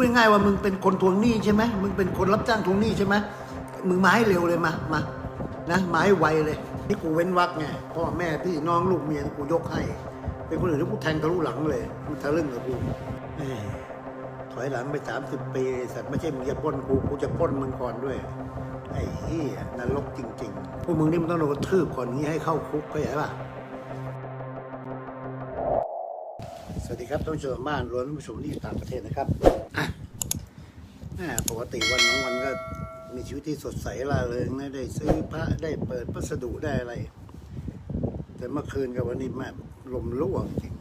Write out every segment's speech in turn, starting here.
พูดง่ายๆว่ามึงเป็นคนทวงหนี้ใช่ไหมมึงเป็นคนรับจ้างทวงหนี้ใช่ไหมมึงมาให้เร็วเลยมามานะมาให้ไวเลยนี่กูเว้นวักไงพ่อแม่พี่น้องลูกเมียกูยกให้ เป็นคนอื่นที่กูแทงทะลุหลังเลยมันทะลึ่งกับกูถอยหลังไปสามสิบปีสัตว์ไม่ใช่มึงจะป้นกูกูจะป้นมึงก่อนด้วยไอ้เหี้ยนรกจริงๆพวกมึงนี่มันต้องโดนทืบก่อนนี้ให้เข้าคุกเข้าใจป่ะสวัสดีครับท่านผู้ชมบ้านรวมท่านผู้ชมที่อยู่ต่างประเทศนะครับ แหมปกติวันน้องวันก็มีชีวิตที่สดใสล่าเริงนะได้ซื้อพระได้เปิดพัสดุได้อะไร แต่เมื่อคืนกับวันนี้แม่ลมรั่วจริง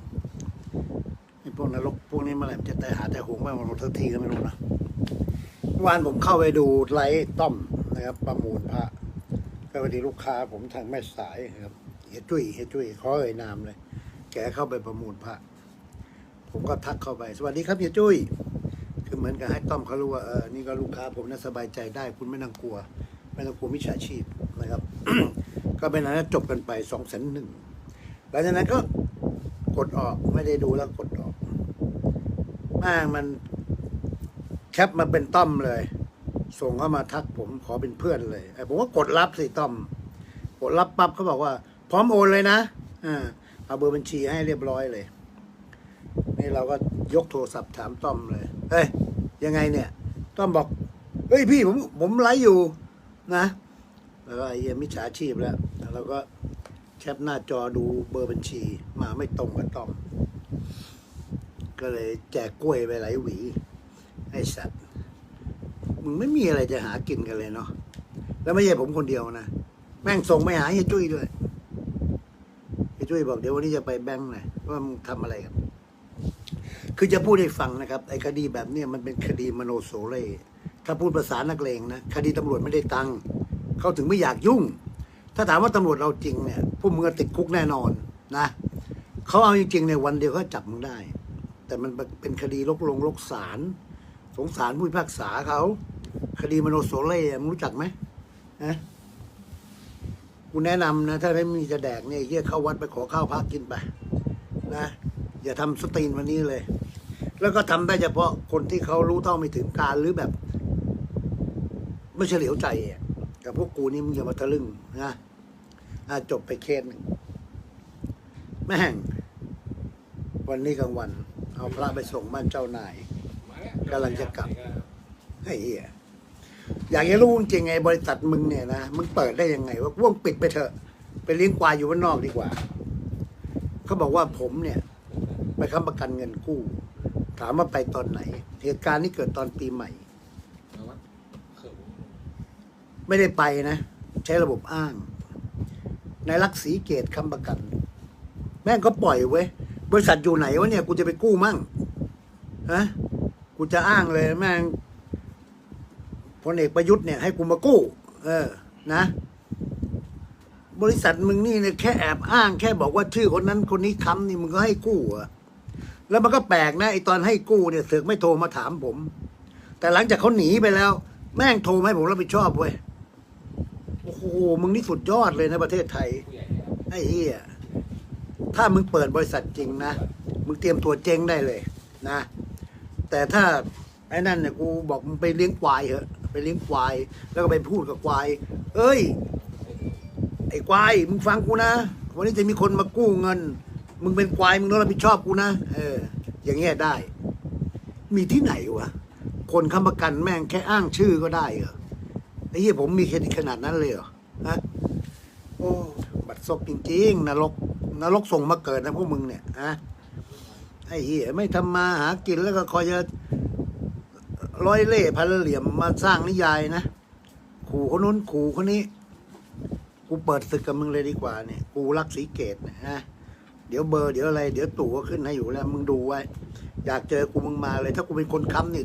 ไอ้พวกนรกพวกนี้เมื่อไหร่มันจะแต่หาแต่หงบ้างมันทักทีก็ไม่รู้นะวานผมเข้าไปดูไลฟ์ต้อมนะครับ ประมูลพระก็พอดีลูกค้าผมทางแม่สายครับเฮยจุ้ยเฮยจุ้ยขอเอ่ยนามเลย แกเข้าไปประมูลพระ ผมก็ทักเข้าไป สวัสดีครับเฮียจุ้ย เหมือนกับให้ต้อมเขารู้ว่าเออนี่ก็ลูกค้าผมนะสบายใจได้ คุณไม่ต้องกลัว ไม่ต้องกลัวมิจฉาชีพนะครับ ก็เป็นอันนั้นจบกันไปสองแสนหนึ่งหลังจากนั้นก็กดออกไม่ได้ดูแล้วกดออกม่งมันแคปมาเป็นต้อมเลย ส่งเข้ามาทักผมขอเป็นเพื่อนเลยไอ้ผมก็กดรับสิต้อม กดรับปั๊บเขาบอกว่า พร้อมโอนเลยนะอ่าเอาเบอร์บัญชีให้เรียบร้อยเลย นี่เราก็ยกโทรศัพท์ถามต้อมเลยเฮ้ย ยังไงเนี่ย ต้อมบอกเฮ้ยพี่ผมผมไลฟ์อยู่นะ แล้วก็ไอ้เหี้ยมิจฉาชีพแล้วแล้วก็แคปหน้าจอดูเบอร์บัญชี มาไม่ตรงกับต้อม ก็เลยแจกกล้วยไปหลายหวี ไอ้สัตว์มึงไม่มีอะไรจะหากินกันเลยเนาะแล้วไม่ใช่ผมคนเดียวนะ แม่งส่งไปหาเฮียจุ้ยด้วยเฮียจุ้ยบอกเดี๋ยววันนี้จะไปแบงค์หน่อยว่ามึงทำอะไรกัน คือจะพูดให้ฟังนะครับ ไอ้คดีแบบเนี้ยมันเป็นคดีมโนโสเร่ถ้าพูดภาษานักเลงนะคดีตำรวจไม่ได้ตังค์เขาถึงไม่อยากยุ่ง ถ้าถามว่าตำรวจเราจริงเนี่ยพวกมึงก็ติดคุกแน่นอนนะเขาเอาจริงๆในวันเดียวเขาจับมึงได้ แต่มันเป็นคดีลกลงลกศาลสงสารผู้พิพากษาเขาคดีมโนโสเร่มึงรู้จักไหมนะกูแนะนำนะ ถ้าไม่มีจะแดกเนี่ยเฮียเข้าวัดไปขอข้าวพระกินไปนะ อย่าทำสตรีนวันนี้เลย แล้วก็ทำได้เฉพาะคนที่เขารู้เท่าไม่ถึงการหรือแบบ ไม่เฉลียวใจอะกับพวกกูนี่มึงอย่ามาทะลึ่งนะจบไปเคสหนึ่งแม่ง วันนี้กลางวัน เอาพระไปส่งบ้านเจ้านายกำลังจะกลับไอ้เหี้ยอยากจะรู้จริงไงบริษัทมึงเนี่ยนะมึงเปิดได้ยังไงว่าว่วงปิดไปเถอะไปเลี้ยงควายอยู่ข้างนอกดีกว่า เขาบอกว่าผมเนี่ย ไปค้ำประกันเงินกู้ ถามว่าไปตอนไหน เหตุการณ์นี้เกิดตอนปีใหม่ ไม่ได้ไปนะ ใช้ระบบอ้าง ในรักสีเกตค้ำประกัน แม่งก็ปล่อยเว้ย บริษัทอยู่ไหนวะเนี่ย กูจะไปกู้มั่งฮะกูจะอ้างเลยแม่งพลเอกประยุทธ์เนี่ยให้กูมากู้ เออ นะ บริษัทมึงนี่เนี่ยแค่แอบอ้าง แค่บอกว่าชื่อคนนั้นคนนี้ค้ำนี่มึงก็ให้กู้เหรอะ แล้วมันก็แปลกนะไอตอนให้กู้เนี่ยเสือกไม่โทรมาถามผม แต่หลังจากเขาหนีไปแล้ว แม่งโทรมาให้ผมรับผิดชอบเว้ยโอ้โหมึงนี่สุดยอดเลยนะประเทศไทยไอ้เหี้ยถ้ามึงเปิดบริษัทจริงนะมึงเตรียมตัวเจ๊งได้เลยนะ แต่ถ้าไอ้นั่นเนี่ยกูบอกมึงไปเลี้ยงควายเหอะ ไปเลี้ยงควาย แล้วก็ไปพูดกับควาย เอ้ย ไอ้ควายมึงฟังกูนะวันนี้จะมีคนมากู้เงิน มึงเป็นควายมึงต้องรับผิดชอบกูนะเออ อย่างเงี้ยได้ มีที่ไหนวะคนค้ำประกันแม่งแค่อ้างชื่อก็ได้เหรอไอ้เหี้ยผมมีเครดิตขนาดนั้นเลยเหรอฮะโอ้บัดซบจริงๆนรกนรกส่งมาเกิดนะพวกมึงเนี่ยฮะไอ้เหี้ยไม่ทำมาหากินแล้วก็คอยจะร้อยเล่ห์พันเหลี่ยมมาสร้างนิยายนะขู่คนนู้นขู่คนนี้ กูเปิดศึกกับมึงเลยดีกว่าเนี่ย กูรักสีเกตนะฮะ เดี๋ยวเบอร์เดี๋ยวอะไร เดี๋ยวตู่ก็ขึ้นให้อยู่แล้ว มึงดูไว้ อยากเจอกูมึงมาเลย ถ้ากูเป็นคนค้ำนี่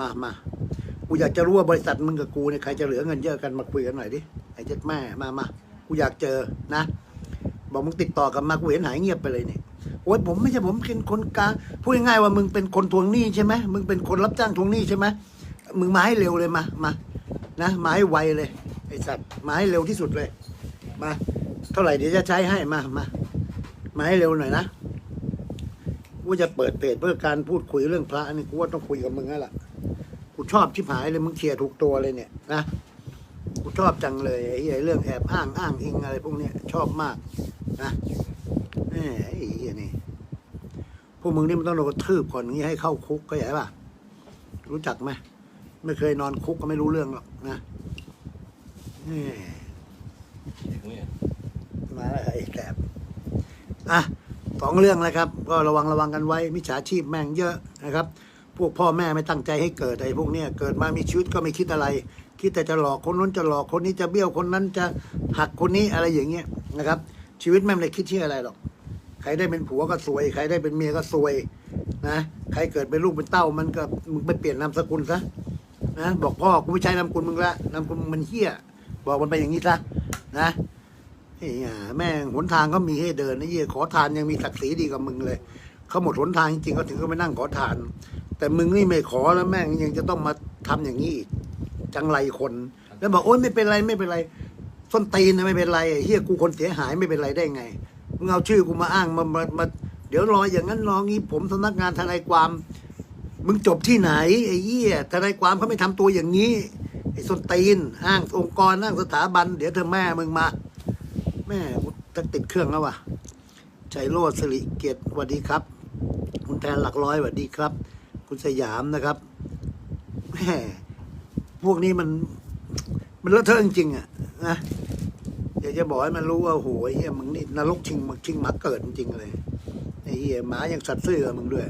มามากูอยากจะรู้ว่าบริษัทมึงกับกูเนี่ยใครจะเหลือเงินเยอะกันมาคุยกันหน่อยดิไอ้เจ็ดแม่มามากูอยากเจอนะบอกมึงติดต่อกับมากูเห็นหายเงียบไปเลยเนี่ยโอ๊ยผมไม่ใช่ผมเป็นคนกลางพูดง่ายๆว่ามึงเป็นคนทวงหนี้ใช่ไหมมึงเป็นคนรับจ้างทวงหนี้ใช่ไหมมึงมาให้เร็วเลยมามานะมาให้ไวเลยไอ้สัตว์มาให้เร็วที่สุดเลย มา เท่าไหร่เดี๋ยวจะใช้ให้มามา มาให้เร็วหน่อยนะกูจะเปิดเพจเพื่อการพูดคุยเรื่องพระนี่กูว่าต้องคุยกับมึงแล้วล่ะกูชอบชิบหายเลยมึงเคลียร์ถูกตัวเลยเนี่ยนะกูชอบจังเลยไอ้เหี้ยเรื่องแอบอ้างอ้างอิงอะไรพวกเนี้ยชอบมากนะแหมไอ้เหี้ยนี่พวกมึงนี่มันต้องโดนกระทืบก่อนอย่างนี้ให้เข้าคุกก็ใหญ่ป่ะรู้จักไหมไม่เคยนอนคุกก็ไม่รู้เรื่องหรอกนะแหมเนี่ยมาแล้วไอ้แสบ อะสองเรื่องนะครับ ก็ระวังระวังกันไว้ มิจฉาชีพแม่งเยอะนะครับ พวกพ่อแม่ไม่ตั้งใจให้เกิดไอ้พวกเนี้ยเกิดมามีชีวิตก็ไม่คิดอะไร คิดแต่จะหลอกคนนู้นจะหลอกคนนี้จะเบี้ยวคนนั้นจะหักคนนี้อะไรอย่างเงี้ยนะครับ ชีวิตแม่งไม่คิดที่อะไรหรอก ใครได้เป็นผัวก็สวย ใครได้เป็นเมียก็สวยนะใครเกิดเป็นลูกเป็นเต้ามันก็มึงไปเปลี่ยนนามสกุลซะนะบอกพ่อกูไม่ใช้นามสกุลมึงละนามสกุลมึงมันเฮี้ยบอกมันไปอย่างนี้ซะนะ ไอ้ห่าแม่งหนทางก็มีให้เดินนะเหี้ยขอทานยังมีศักดิ์ศรีดีกว่ามึงเลยเขาหมดหนทางจริงๆเขาถึงก็ไปนั่งขอทาน แต่มึงนี่ไม่ขอแล้วแม่งยังจะต้องมาทำอย่างนี้อีกจังไรคน แล้วบอกโอ๊ยไม่เป็นไรไม่เป็นไรส้นตีนนะไม่เป็นไรเฮียกูคนเสียหายไม่เป็นไรได้ไงมึงเอาชื่อกูมาอ้างมามามาเดี๋ยวรออย่างนั้นรองี้ผมสำนักงานทนายความ มึงจบที่ไหนไอ้เหี้ยทนายความเขาไม่ทำตัวอย่างนี้ไอ้ส้นตีนอ้างองค์กรอ้างสถาบัน เดี๋ยวเธอแม่มึงมา ม่จะติดเครื่องแล้วว่ะชัยโรจน์สิริเกียรติสวัสดีครับ คุณแทนหลักร้อยสวัสดีครับ คุณสยามนะครับแม่พวกนี้มัน มันเลอะเทอะจริงๆอะนะอยากจะบอกให้มันรู้ว่าโหไอ้เฮียมึงนี่นรกชิงมาชิงหมาเกิดจริงๆเลยไอ้เฮียหมายังสัตว์ซื่อมึงด้วย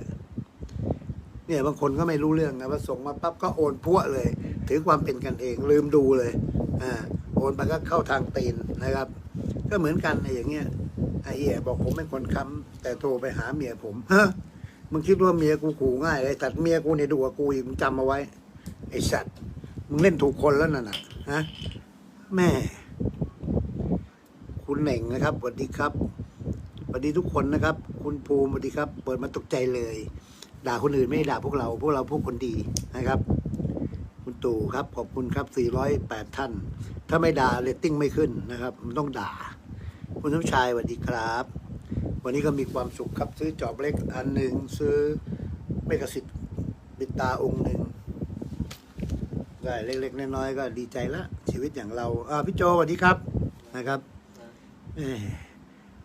เนี่ยบางคนก็ไม่รู้เรื่องนะพอส่งมาปั๊บก็โอนพัวเลย ถือความเป็นกันเองลืมดูเลยอ่าโอนไปก็เข้าทางตีนนะครับ ก็เหมือนกันไอ้อย่างเงี้ยไอ้เหี้ยบอกผมเป็นคนค้ำแต่โทรไปหาเมียผมเฮ้มึงคิดว่าเมียกูขู่ง่ายเลยแต่เมียกูเนี่ยดูกว่ากูอีกมึงจำเอาไว้ ไอ้สัตว์มึงเล่นถูกคนแล้วน่ะนะฮะแม่ คุณเหน่งนะครับสวัสดีครับสวัสดีทุกคนนะครับ คุณภูมิสวัสดีครับ เปิดมาตกใจเลย ด่าคนอื่นไม่ได้ด่าพวกเรา พวกเราพวกคนดีนะครับ คุณตู่ครับขอบคุณครับ 408 ท่าน ถ้าไม่ด่าเรตติ้งไม่ขึ้นนะครับ มันต้องด่า คุณสมชายสวัสดีครับ วันนี้ก็มีความสุขครับซื้อจอบเล็กอันหนึ่งซื้อเมกสิทธิ์ปิตาองค์หนึ่งได้เล็ก ๆ น้อยๆก็ดีใจละชีวิตอย่างเราอ่าพี่โจสวัสดีครับนะครับอ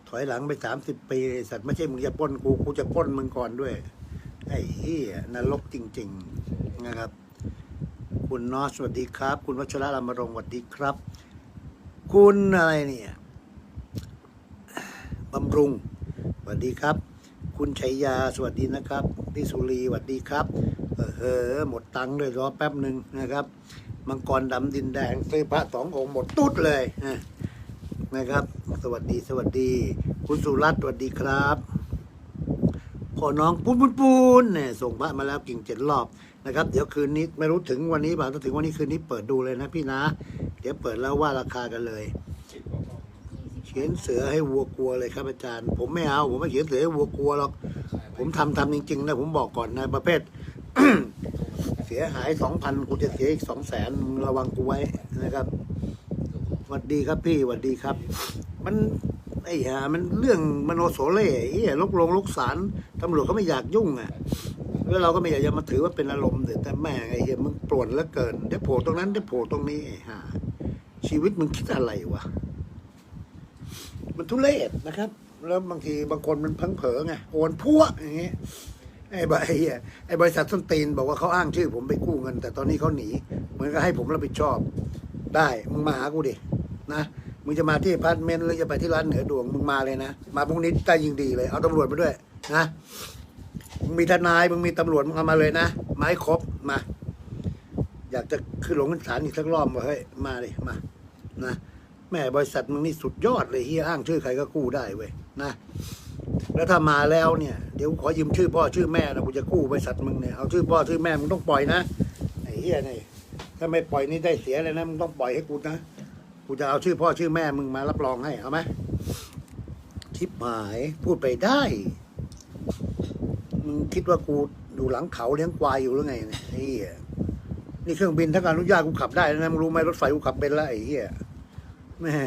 ถอยหลังไปสามสิบปีสัตว์ไม่ใช่มึงจะป้นกูกูจะป้นมึงก่อนด้วย ไอ้เหี้ยนรกจริง ๆนะครับ คุณนอสสวัสดีครับ คุณวัชระรามรงสวัสดีครับ คุณอะไรเนี่ย บำรุงสวัสดีครับ คุณชัยยาสวัสดีนะครับพี่สุรีสวัสดีครับเออเออหมดตังค์ด้วยรอแป๊บหนึ่งนะครับ มังกรดำดินแดงซื้อพระสององค์หมดตุ๊ดเลยนะครับ สวัสดีสวัสดี คุณสุรัตน์สวัสดีครับขอน้องปูนปูนปูนเนี่ยส่งพระมาแล้วกิ่งเจ็ดรอบนะครับ เดี๋ยวคืนนี้ไม่รู้ถึงวันนี้เปล่าถ้าถึงวันนี้คืนนี้เปิดดูเลยนะพี่นะ เดี๋ยวเปิดแล้วว่าราคากันเลย ขียนเสือให้วัวกลัวเลยครับอาจารย์ ผมไม่เอาผมไม่เขียนเสือให้วัวกลัวหรอกผมทำทำจริงๆนะผมบอกก่อนนะประเภท เสียหายสองพันกูจะเสียอีกสองแสนระวังกูไว้นะครับสวัสดีครับพี่สวัสดีครับ มันไอ้ห่ามันเรื่องมโนโสเล่ไอ้ลกลงลกสารตำรวจก็ไม่อยากยุ่งอะแล้วเราก็ไม่อยากจะมาถือว่าเป็นอารมณ์แต่แต่แม่งไอ้เหี้ยมึงปลวนแล้วเกินเดี๋ยวโผล่ตรงนั้นเดี๋ยวโผล่ตรงนี้ไอ้ห่าชีวิตมึงคิดอะไรวะ มันทุเรศนะครับ แล้วบางทีบางคนมันเพังเผลอไงโอนพัวอย่างเงี้ยไอ้บไอ้ไอ้บริษัทส้นตีนบอกว่าเขาอ้างชื่อ ผมไปกู้เงิน แต่ตอนนี้เขาหนีเหมือนกับให้ผมรับผิดชอบ ได้มึงมาหากูดินะมึงจะมาที่พาร์ตเมนต์หรือจะไปที่ร้านเหนือดวงมึงมาเลยนะมาพรุ่งนี้ได้ยิงดีเลยเอาตำรวจมาด้วยนะมึงมีทนายมึงมีตำรวจมึงเอามาเลยนะมาให้ครบมา อยากจะขึ้นลงขึ้นศาลอีกสักรอบว่าเฮ้ยมาเลยมานะ แม่บริษัทมึงนี่สุดยอดเลยเฮียอ้างชื่อใครก็กู้ได้เว้ยนะแล้วถ้ามาแล้วเนี่ยเดี๋ยวขอยืมชื่อพ่อชื่อแม่นะกูจะกู้บริษัทมึงเนี่ยเอาชื่อพ่อชื่อแม่มึงต้องปล่อยนะไอ้เฮียนี่ถ้าไม่ปล่อยนี่ได้เสียเลยนะมึงต้องปล่อยให้กูนะกูจะเอาชื่อพ่อชื่อแม่มึงมารับรองให้เอาไหมทิปหายพูดไปได้มึงคิดว่ากูอยู่หลังเขาเลี้ยงควายอยู่หรือไงเนี่ยไอ้เฮียนี่เครื่องบินถ้าการอนุญาตกูขับได้นะมึงรู้ไหมรถไฟกูขับเป็นแล้วไอ้เฮีย แม่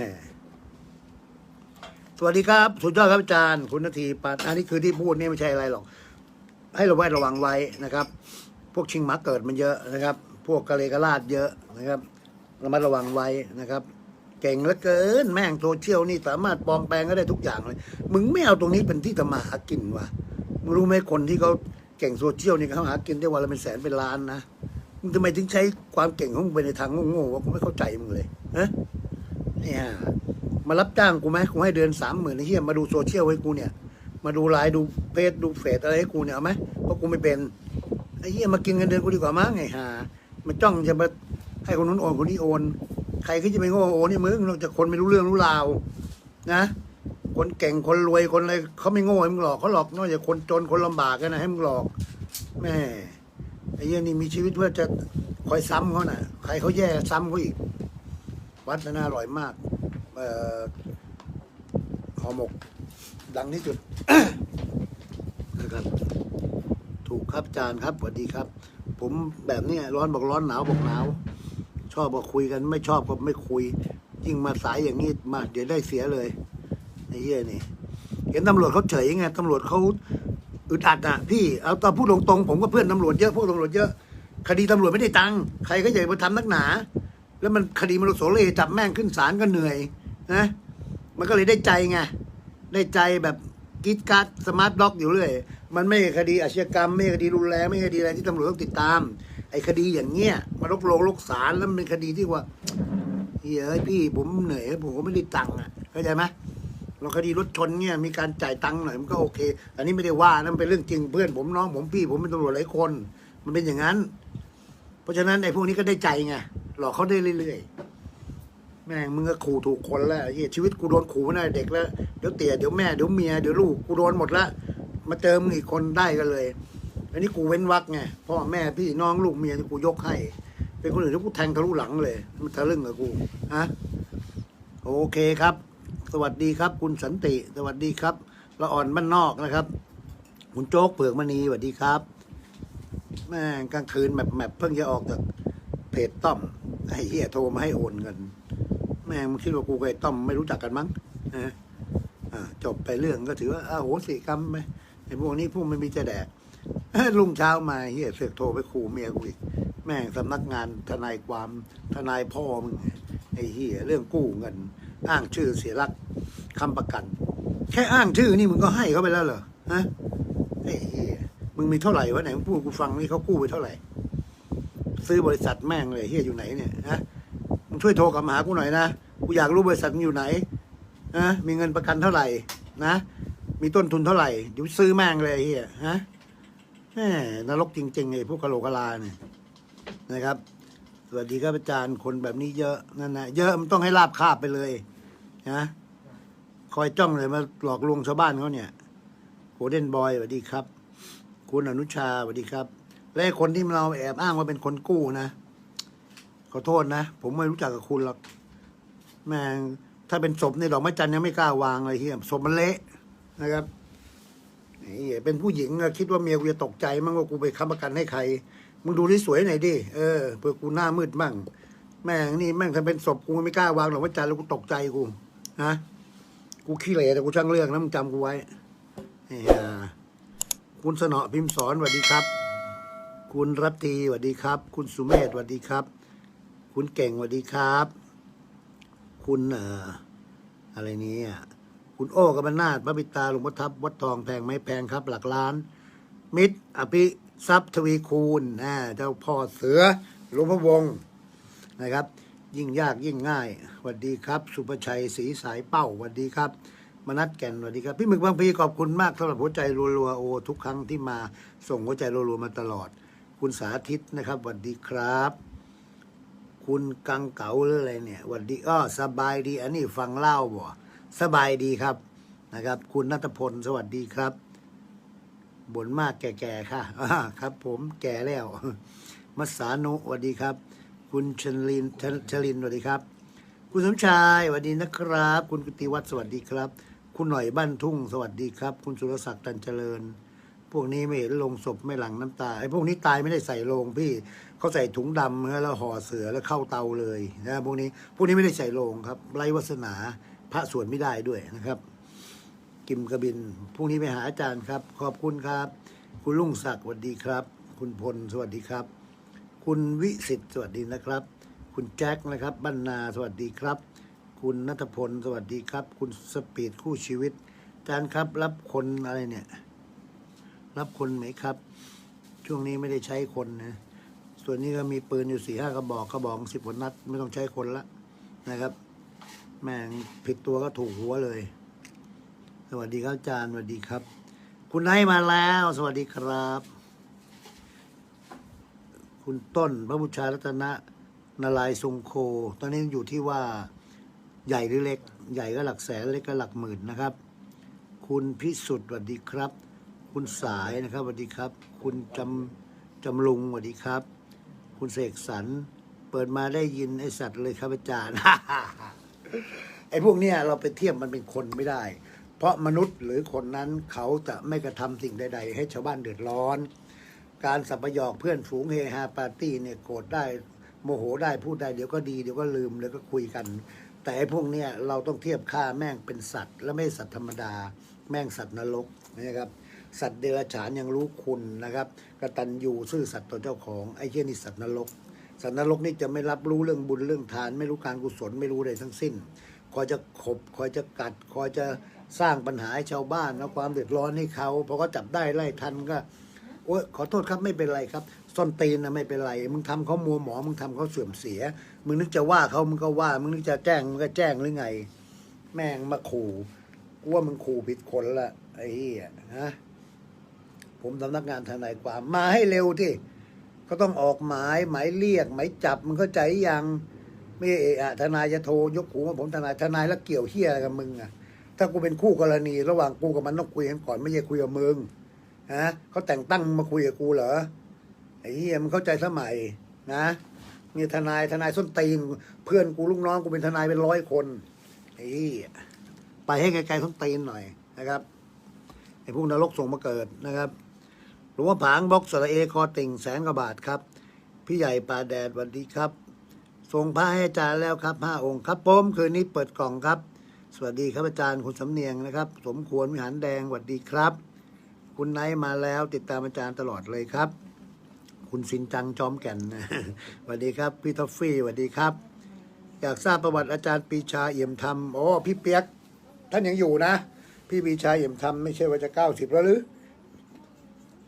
สวัสดีครับ สุดยอดครับอาจารย์ คุณนาทีปัดอันนี้คือที่พูดนี่ไม่ใช่อะไรหรอก ให้เราไว้ระวังไว้นะครับ พวกชิงหมาเกิดมันเยอะนะครับ พวกกะเลกะลาดเยอะนะครับระมัดระวังไว้นะครับเก่งเหลือเกิน แม่งโซเชียลนี่สามารถปลอมแปลงก็ได้ทุกอย่างเลย มึงไม่เอาตรงนี้เป็นที่ทำมาหากินวะมึงรู้ไหมคนที่เขาเก่งโซเชียลนี่เขาหากินได้วันละเป็นแสนเป็นล้านนะมึงทำไมถึงใช้ความเก่งของมึงไปในทางโง่ๆวะกูไม่เข้าใจมึงเลยฮะ เนี่ยมารับจ้างกูไหมกูให้เดือนสามหมื่นไอ้เหี้ยมาดูโซเชียลให้กูเนี่ย มาดูไลน์ดูเพจดูเฟซอะไรให้กูเนี่ยเอาไหมเพราะกูไม่เป็นไอ้เหี้ยมากินเงินเดือนกูดีกว่ามั้งไงฮะมันจ้องจะมาให้คนนู้นโอนคนนี้โอน ใครที่จะไปโง่โอนนี่มึงนอกจากคนไม่รู้เรื่องรู้ราวนะคนเก่งคนรวยคนอะไรเขาไม่โง่ให้มึงหลอกเขาหลอกนอกจากคนจนคนลำบากกันนะให้มึงหลอกแม่ไอ้เหี้ยนี่มีชีวิตเพื่อจะคอยซ้ำเขาน่ะ ใครเขาแย่ซ้ำเขาอีก วัดน่าอร่อยมากเอ่อห่อหมก ดังที่สุดนะครับ ถูกครับจารย์ครับสวัสดีครับ ผมแบบนี้ร้อนบอกร้อนหนาวบอกหนาว ชอบก็คุยกันไม่ชอบก็ไม่คุย ยิ่งมาสายอย่างนี้มาเดี๋ยวได้เสียเลยไอ้เหี้ยนี่เห็นตำรวจเขาเฉยไงตำรวจเขาอึดอัดอะพี่เอาตอนพูดตรงๆผมก็เพื่อนตำรวจเยอะพวกตำรวจเยอะ คดีตำรวจไม่ได้ตังค์ใครก็อยากมาทำนักหนา แล้วมันคดีมันโสเลจับแม่งขึ้นศาลก็เหนื่อยนะมันก็เลยได้ใจไงได้ใจแบบกรีดการ์ดสมาร์ทบล็อกอยู่เรื่อยมันไม่คดีอาชญากรรม ไม่คดีรุนแรงไม่คดีอะไรที่ตำรวจต้องติดตาม ไอ้คดีอย่างเงี้ยมาลกโลงลกศาลแล้วมันเป็นคดีที่ว่าเฮ้ยพี่ผมเหนื่อยผมก็ไม่ได้ตังค์อะเข้าใจไหมเราคดีรถชนเนี่ยมีการจ่ายตังค์หน่อยมันก็โอเค อันนี้ไม่ได้ว่านั่นเป็นเรื่องจริงเพื่อนผมน้องผมพี่ผมเป็นตำรวจหลายคน มันเป็นอย่างนั้น เพราะฉะนั้นไอ้พวกนี้ก็ได้ใจไง หลอกเขาได้เรื่อยๆ แม่งมึงก็ขู่ถูกคนแล้วไอ้เหี้ยชีวิตกูโดนขู่มาตั้เด็กแล้ว เดี๋ยวเตี่ยเดี๋ยวแม่เดี๋ยวเมียเดี๋ยวลูกกูโดนหมดละ มาเจอมึงอีกคนได้กันเลย อันนี้กูเว้นวักไงพ่อแม่พี่น้องลูกเมียที่กูยกให้ เป็นคนอื่นที่กูแทงทะลุหลังเลย มันทะลึ่งกับกูฮะโอเคครับ สวัสดีครับ คุณสันติ สวัสดีครับละอ่อนบ้านนอกนะครับ คุณโจ๊กเผือกมณีสวัสดีครับแม่งกลางคืนแบบแบบเพิ่งจะออกจากเพจต้อม ไอ้เหี้ยโทรมาให้โอนเงิน แม่งมึงคิดว่ากูกับไอ้ต้อมไม่รู้จักกันมั้งนะจบไปเรื่องก็ถือว่าอาโหสิกรรมไปไอ้พวกนี้พวกมันมีจะแดกลุงเช้ามาเฮียเสือกโทรไปขู่เมียกูอีก แม่งสำนักงานทนายความทนายพ่อมึงไอ้เฮียเรื่องกู้เงิน อ้างชื่อเสียรักคำประกัน แค่อ้างชื่อนี่มึงก็ให้เขาไปแล้วเหรอฮะไอ้เฮียมึงมีเท่าไหร่วะไหนมึงพูดกูฟังนี่เขากู้ไปเท่าไหร่ ซื้อบริษัทแม่งเลยเฮียอยู่ไหนเนี่ยฮะมึงช่วยโทรกลับมาหากูหน่อยนะกูอยากรู้บริษัทมึงอยู่ไหนนะมีเงินประกันเท่าไหร่นะมีต้นทุนเท่าไหร่เดี๋ยวซื้อแม่งเลยเฮียฮะแหมนรกจริงๆไอ้พวกกะโหลกกะลาเนี่ยนะครับ สวัสดีครับอาจารย์คนแบบนี้เยอะนั่นนะเยอะมันต้องให้ลาบคาบไปเลยนะคอยจ้องเลยมาหลอกลวงชาวบ้านเขาเนี่ยโคเดนบอยสวัสดีครับ คุณอนุชาสวัสดีครับ และคนที่เราแอบอ้างว่าเป็นคนกู้นะ ขอโทษนะ ผมไม่รู้จักกับคุณหรอกแม่งถ้าเป็นศพในดอกไม้จันทร์ยังไม่กล้าวางเลยเฮียศพมันเละนะครับไอ้เหี้ยเป็นผู้หญิงอะคิดว่าเมียกูจะตกใจมั้งว่ากูไปค้ำประกันให้ใคร มึงดูที่สวยหน่อยดิ เออเพื่อกูหน้ามืดมั่ง แม่งนี่แม่งถ้าเป็นศพกูไม่กล้าวางหรอกว่าจันแล้วกูตกใจกูฮะกูขี้เหร่แต่กูช่างเรื่องนะมึงจำกูไว้ไอ้เหี้ยคุณสนอพิมพ์สอนสวัสดีครับ คุณรัตตีสวัสดีครับ คุณสุเมธสวัสดีครับ คุณเก่งสวัสดีครับ คุณเอ่ออะไรนี้อะคุณโอ้กับนาถพระบิตาหลวงพ่อทับวัดทองแพงไหมแพงครับ หลักล้าน มิตร อภิทรัพย์ทวีคูณนะเจ้าพ่อเสือหลวงพ่อวงศ์นะครับ ยิ่งยากยิ่งง่ายสวัสดีครับ สุภชัยศรีสายเป้าสวัสดีครับ มนัดแก่นสวัสดีครับ พี่หมึกบางพีขอบคุณมากสำหรับหัวใจรัวๆโอทุกครั้งที่มาส่งหัวใจรัวๆมาตลอด คุณสาธิตนะครับสวัสดีครับ คุณกังเก๋าหรืออะไรเนี่ยสวัสดีอ้อสบายดี อันนี้ฟังเล่าบ่สบายดีครับนะครับ คุณนัทพลสวัสดีครับบ่นมากแก่ๆค่ะครับ ผมแก่แล้วมัสานุสวัสดีครับ คุณชลินชชลินสวัสดีครับ คุณสมชายสวัสดีนะครับ คุณกุติวัฒนสวัสดีครับ คุณหน่อยบ้านทุ่ง สวัสดีครับ คุณสุรศักดิ์ตันเจริญ พวกนี้ไม่เห็นลงศพไม่หลังน้ำตาไอ้พวกนี้ตายไม่ได้ใส่โลงพี่เขาใส่ถุงดำแล้วห่อเสือแล้วเข้าเตาเลยนะพวกนี้พวกนี้ไม่ได้ใส่โลงครับไร้วาสนาพระสวดไม่ได้ด้วยนะครับ กิมกระบินพรุ่งนี้ไปหาอาจารย์ครับ ขอบคุณครับ คุณลุงศักดิ์สวัสดีครับคคุณพลสวัสดีครับ คุณวิสิตสวัสดีนะครับ คุณแจ็คนะครับบรรณาสวัสดีครับ คุณนัทพลสวัสดีครับ คุณสปีดคู่ชีวิตอาจารย์ครับรับคนอะไรเนี่ย รับคนไหมครับ ช่วงนี้ไม่ได้ใช้คนนะส่วนนี้ก็มีปืนอยู่สี่ห้ากระบอกกระบอกสิบกว่านัด ไม่ต้องใช้คนละนะครับ แม่งผิดตัวก็ถูกหัวเลย สวัสดีครับอาจารย์สวัสดีครับ คุณไนท์มาแล้ว สวัสดีครับ คุณต้นพระบุชารัตนะนารายทรงโค ตอนนี้อยู่ที่ว่าใหญ่หรือเล็ก ใหญ่ก็หลักแสนเล็กก็หลักหมื่นนะครับ คุณพิสุทธิ์สวัสดีครับ คุณสายนะครับสวัสดีครับ คุณจำจำลุงสวัสดีครับ คุณเสกสรรเปิดมาได้ยินไอสัตว์เลยครับอาจารย์ ไอพวกเนี้ยเราไปเทียบมันเป็นคนไม่ได้ เพราะมนุษย์หรือคนนั้นเขาจะไม่กระทำสิ่งใด ๆ ให้ชาวบ้านเดือดร้อน การสับประยอกเพื่อนฝูงเฮฮาปาร์ตี้เนี่ยโกรธได้โมโหได้พูดได้เดี๋ยวก็ดีเดี๋ยวก็ลืมเดี๋ยวก็คุยกัน แต่ไอ้พวกเนี้ยเราต้องเทียบค่าแม่งเป็นสัตว์ และไม่สัตว์ธรรมดา แม่งสัตว์นรกนะครับ สัตว์เดรัจฉานยังรู้คุณนะครับกระตัญญูซื่อสัตย์ต่อเจ้าของไอ้เหี้ยนี่สัตว์นรก สัตว์นรกนี่จะไม่รับรู้เรื่องบุญเรื่องทาน ไม่รู้การกุศลไม่รู้อะไรทั้งสิ้น คอยจะขบคอยจะกัด คอยจะสร้างปัญหาให้ชาวบ้านแล้วความเดือดร้อนให้เขาพอเขาจับได้ไล่ทันก็โอ้ยขอโทษครับไม่เป็นไรครับส้นตีนนะไม่เป็นไรมึงทำเขามัวหมอมึงทำเขาเสื่อมเสีย มึงนึกจะว่าเขามึงก็ว่า มึงนึกจะแจ้งมึงก็แจ้งหรือไง แม่งมาขู่กูว่ามึงขู่ผิดคนละไอ้เหี้ยฮะ ผมสำนักงานทนายความมาให้เร็วที่ก็ต้องออกหมายหมายเรียกหมายจับมึงเข้าใจยังไม่เอะอทนายจะโทรยกหูมาผมทนายทนายแล้วเกี่ยวเหี้ยอะไรกับมึงอะ ถ้ากูเป็นคู่กรณี ระหว่างกูกับมันต้องคุยกันก่อนไม่ใช่คุยกับมึงฮะเขาแต่งตั้งมาคุยกับกูเหรอไอ้เหี้ยมึงเข้าใจสมัยนะมีทนายทนายส้นตีนเพื่อนกูลูกน้องกูเป็นทนายเป็นร้อยคนไอ้ไปให้ไกลๆส้นตีนหน่อยนะครับไอ้พวกนรกส่งมาเกิดนะครับ ลวงพ่อผางบล็อกสระเอคอติ่งแสนกว่าบาทครับ พี่ใหญ่ป่าแดดสวัสดีครับ ส่งพระให้อาจารย์แล้วครับห้าองค์ครับผมคืนนี้เปิดกล่องครับ สวัสดีครับอาจารย์คุณสำเนียงนะครับ สมควรวิหารแดงสวัสดีครับ คุณไนท์มาแล้วติดตามอาจารย์ตลอดเลยครับ คุณสินจังจอมแก่นสวัสดีครับพี่ทอฟฟี่สวัสดีครับ อยากทราบประวัติอาจารย์ปีชาเอี่ยมธรรมโอ้พี่เปียกท่านยังอยู่นะ พี่ปีชาเอี่ยมธรรมไม่ใช่ว่าจะเก้าสิบแล้วหรือ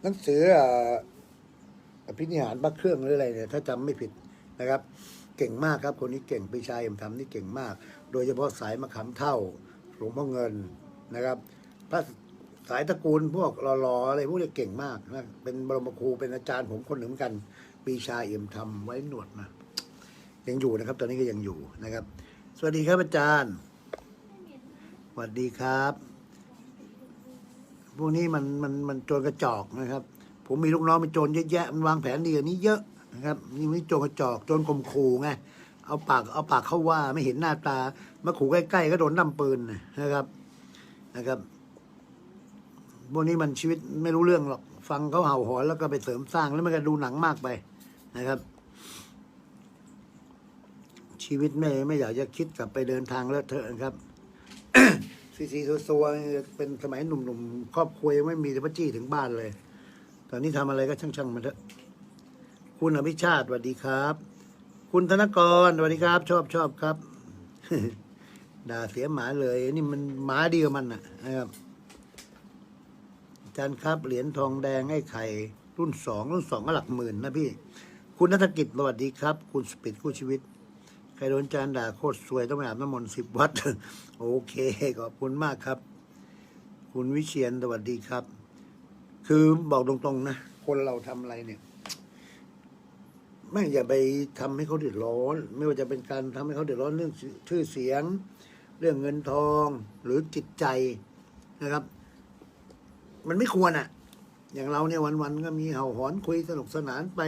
หนังสืออภินิหารพระเครื่องหรืออะไรเนี่ยถ้าจำไม่ผิดนะครับ เก่งมากครับ คนนี้เก่งปีชาเอี่มธรรมนี่เก่งมาก โดยเฉพาะสายมะขามเท่าหลวงพ่อเงินนะครับ พระสายตระกูลพวกหล่อๆอะไรพวกนี้เก่งมากนะเป็นบรมครูเป็นอาจารย์ผมคนหนึ่งเหมือนกัน ปีชาเอี่ยมธรรมไว้หนวดนะยังอยู่นะครับ ตอนนี้ก็ยังอยู่นะครับ สวัสดีครับอาจารย์สวัสดีครับ พวกนี้มันมันมันโจรกระจอกนะครับ ผมมีลูกน้องเป็นโจรเยอะแยะมันวางแผนดีกว่านี้เยอะนะครับนี่ไม่โจรกระจอกโจรข่มขู่ไงเอาปากเอาปากเข้าว่าไม่เห็นหน้าตามาขู่ใกล้ๆก็โดนนำปืนนะครับนะครับพวกนี้มันชีวิตไม่รู้เรื่องหรอกฟังเขาเห่าหอนแล้วก็ไปเสริมสร้างแล้วมันก็ดูหนังมากไปนะครับ ชีวิตไม่ไม่อยากจะคิดกลับไปเดินทางแล้วเถอะครับ ซีซีซัวๆเป็นสมัยหนุ่มๆ ครอบครัวยังไม่มีแต่พระจี้ถึงบ้านเลย ตอนนี้ทำอะไรก็ช่างๆมันเถอะ คุณอภิชาติสวัสดีครับ คุณธนกรสวัสดีครับ ชอบชอบครับ ด่าเสียหมาเลย นี่มันหมาเดียวมันนะนะครับอาจารย์ครับ เหรียญทองแดงให้ไข่ รุ่นสองรุ่นสองก็หลักหมื่นนะพี่ คุณนัฐกิจสวัสดีครับ คุณสปิดคู่ชีวิต รโดนจารย์ด่าโคตรสวยต้องไปอาบน้ำมนต์สิบวัด โอเคขอบคุณมากครับ คุณวิเชียนสวัสดีครับ คือบอกตรงๆนะ คนเราทำอะไรเนี่ยแม่อย่าไปทำให้เขาเดือดร้อน ไม่ว่าจะเป็นการทำให้เขาเดือดร้อนเรื่องชื่อเสียง เรื่องเงินทองหรือจิตใจนะครับ มันไม่ควรอะ อย่างเราเนี่ยวันๆก็มีเห่าหอนคุยสนุกสนานไป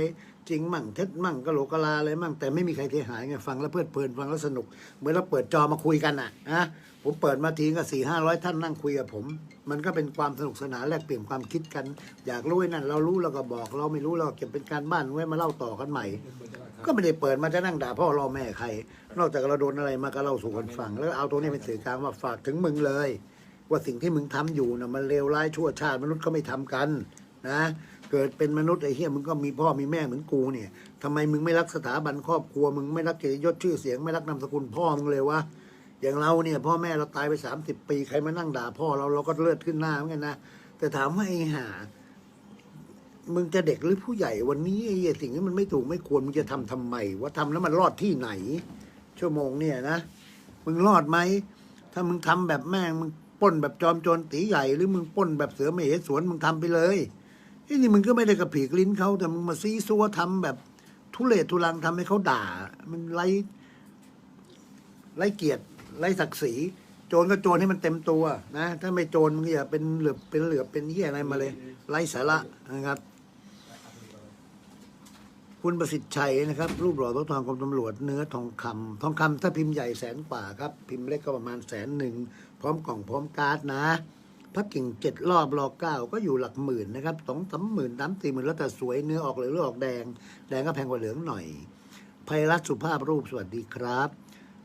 จริงมั่งเท็จมั่งกะโหลกกะลาอะไรมั่งแต่ไม่มีใครเสียหายไงฟังแล้วเพลิดเพลินฟังแล้วสนุก เหมือนเราเปิดจอมาคุยกันอะนะผมเปิดมาทีก็สี่ห้าร้อยท่านนั่งคุยกับผม มันก็เป็นความสนุกสนานแลกเปลี่ยนความคิดกัน อยากรู้นั่นเรารู้เราก็บอก เราไม่รู้เราเก็บเป็นการบ้านไว้มาเล่าต่อกันใหม่ ก็ไม่ได้เปิดมาจะนั่งด่าพ่อรอแม่ใคร นอกจากเราโดนอะไรมาก็เล่าสู่กันฟัง แล้วเอาตัวนี้เป็นสื่อกลางมาฝากถึงมึงเลย ว่าสิ่งที่มึงทำอยู่นะมันเลวร้ายชั่วชาติมนุษย์ก็ไม่ทำกันนะ เกิดเป็นมนุษย์ไอ้เหี้ยมึงก็มีพ่อมีแม่เหมือนกูเนี่ยทำไมมึงไม่รักสถาบันครอบครัว มึงไม่รักเกียรติยศชื่อเสียงไม่รักนามสกุลพ่อมึงเลยวะอย่างเราเนี่ย พ่อแม่เราตายไปสามสิบปีใครมานั่งด่าพ่อเราเราก็เลือดขึ้นหน้าเหมือนกันนะแต่ถามว่าไอ้หามึงจะเด็กหรือผู้ใหญ่วันนี้ไอ้เหี้ยสิ่งที่มันไม่ถูกไม่ควรมึงจะทำทำไมว่าทำแล้วมันรอดที่ไหน ชั่วโมงเนี่ยนะมึงรอดไหมถ้ามึงทำแบบแม่งมึงป้นแบบจอมโจรตีใหญ่หรือมึงป้นแบบเสือไม่เหสวนมึงทำไปเลย ไอ้นี่มึงก็ไม่ได้กระผีกลิ้นเขาแต่มึงมาซีซัวทำแบบทุเลศทุลังทำให้เขาด่า มันไร้ไร้เกียรติไร้ศักดิ์ศรีโจรก็โจรให้มันเต็มตัวนะ ถ้าไม่โจรมึงอย่าเป็นเหลือบเป็นเหลือบเป็นเหี้ยอะไรมาเลย ไร้สาระนะครับ คุณประสิทธิ์ชัยนะครับ รูปหล่อทองทองกรมตำรวจเนื้อทองคำทองคำถ้าพิมพ์ใหญ่แสนกว่าครับ พิมพ์เล็กก็ประมาณแสนหนึ่ง พร้อมกล่องพร้อมการ์ดนะ พักกิ่งเจ็ดรอบรอเก้าก็อยู่หลักหมื่นนะครับสองสามหมื่นสามสี่หมื่นแล้วแต่สวยเนื้อออกเหลืองหรือออกแดง แดงก็แพงกว่าเหลืองหน่อยภัยรัตสุภาพรูปสวัสดีครับ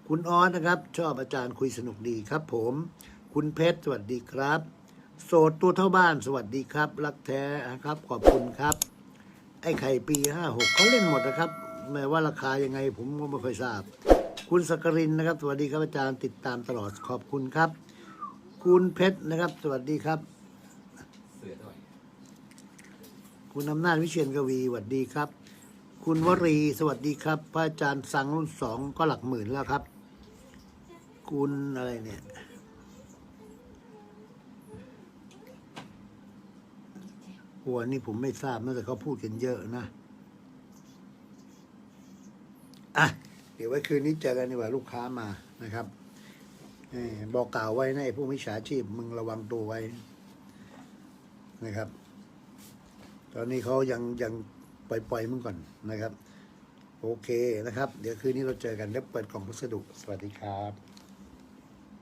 คุณออสนะครับ ชอบอาจารย์คุยสนุกดีครับ ผม คุณเพชรสวัสดีครับ โสดตัวเท่าบ้านสวัสดีครับ รักแท้นะครับ ขอบคุณครับ ไอ้ไข่ปีห้าหกเขาเล่นหมดนะครับแม้ว่าราคายังไงผมก็ไม่ค่อยทราบ คุณสกรินนะครับ สวัสดีครับอาจารย์ติดตามตลอดขอบคุณครับ คุณเพชรนะครับ สวัสดีครับเสือหน่อยคุณอำนาจวิเชียนกวี สวัสดีครับ คุณวรีสวัสดีครับ พระอาจารย์สังรุ่นสองก็หลักหมื่นแล้วครับ คุณอะไรเนี่ยหัวนี่ผมไม่ทราบนะแต่เขาพูดกันเยอะนะ อะ เดี๋ยวไว้คืนนี้เจอกันดีกว่าลูกค้ามานะครับเออ บอกกล่าวไว้นะไอ้ผู้มิจฉาชีพมึงระวังตัวไว้นะครับ ตอนนี้เขายังยังปล่อยปล่อยมึงก่อนนะครับ โอเคนะครับ เดี๋ยวคืนนี้เราเจอกันแล้วเปิดกล่องพัสดุ สวัสดีครับ